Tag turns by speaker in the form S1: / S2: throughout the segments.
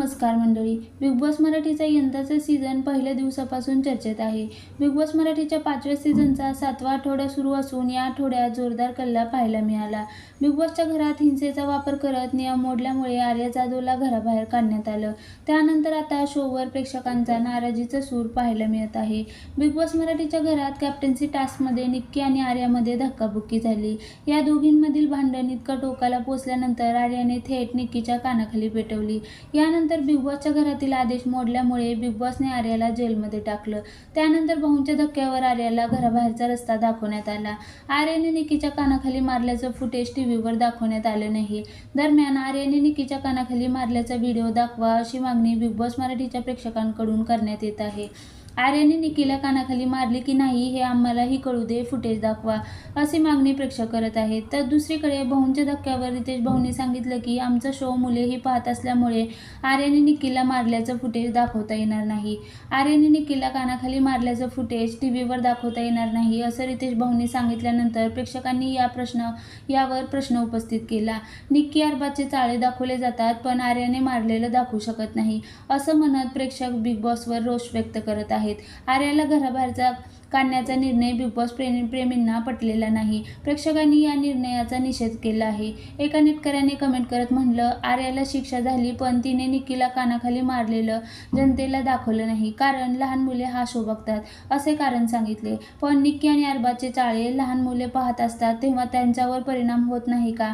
S1: नमस्कार मंडळी. Big boss मराठीचा यंदाचा सीझन पहिल्या दिवसापासून चर्चेत आहे. बिग बॉस मराठीच्या पाचव्या सीझनचा सातवा आठवडा सुरू असून या आठवड्यात जोरदार कल्ला पाहायला मिळाला. बिग बॉसच्या घरात हिंसेचा वापर करत नियम मोडल्यामुळे आर्या जाधवला घराबाहेर काढण्यात आलं. त्यानंतर आता शोवर प्रेक्षकांचा नाराजीचा सूर पाहायला मिळत आहे. बिग बॉस मराठीच्या घरात कॅप्टन्सी टास्कमध्ये निक्की आणि आर्यामध्ये धक्काबुक्की झाली. या दोघींमधील भांडण इतकं टोकाला पोचल्यानंतर आर्याने थेट निक्कीच्या कानाखाली पेटवली. यानंतर बिग बॉसच्या घरातील आदेश मोडल्यामुळे बिग बॉसने आर्याला जेलमध्ये टाकलं. त्यानंतर भाऊंच्या धक्क्यावर आर्याला घराबाहेरचा रस्ता दाखवण्यात आला. आर्याने निकीच्या कानाखाली मारल्याचं फुटेज टीव्हीवर दाखवण्यात आलं नाही. दरम्यान आर्याने निकीच्या कानाखाली मारल्याचा व्हिडिओ दाखवा अशी मागणी बिग बॉस मराठीच्या प्रेक्षकांकडून करण्यात येत आहे. आर्याने निकीला कानाखाली मारली की नाही हे आम्हालाही कळू दे फुटेज दाखवा अशी मागणी प्रेक्षक करत आहेत. तर दुसरीकडे भाऊंच्या धक्क्यावर रितेश भाऊंनी सांगितलं की आमचा शो मुलेही पाहत असल्यामुळे आर्याने निकीला मारल्याचं फुटेज दाखवता येणार नाही. आर्याने निकीला कानाखाली मारल्याचं फुटेज टी व्हीवर दाखवता येणार नाही असं रितेश भाऊंनी सांगितल्यानंतर प्रेक्षकांनी या प्रश्न यावर प्रश्न उपस्थित केला. निक्की अरबाचे चाळे दाखवले जातात पण आर्याने मारलेलं दाखवू शकत नाही असं म्हणत प्रेक्षक बिग बॉसवर रोष व्यक्त करत आहेत. आहेत. आर्याला घराबाहेरचा काढण्याचा निर्णय बिग बॉस प्रेमी प्रेमींना पटलेला नाही. प्रेक्षकांनी या निर्णयाचा निषेध केला आहे. एका नेटकऱ्याने कमेंट करत म्हणलं आर्याला शिक्षा झाली पण तिने निकीला कानाखाली मारलेलं जनतेला दाखवलं नाही. कारण लहान मुले हा शो बघतात असे कारण सांगितले. पण निक्की आणि अरबाचे चाळे लहान मुले पाहत असतात तेव्हा त्यांच्यावर परिणाम होत नाही का?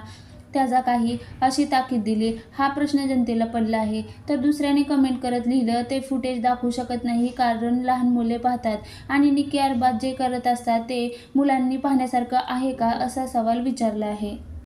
S1: त्याचा काही अशी ताकीद दिली. हा प्रश्न जनतेला पडला आहे. तर दुसऱ्याने कमेंट करत लिहिलं ते फुटेज दाखवू शकत नाही कारण लहान मुले पाहतात आणि निकी अरबाज जे करत असतात ते मुलांनी पाहण्यासारखं आहे का? असा सवाल विचारला आहे.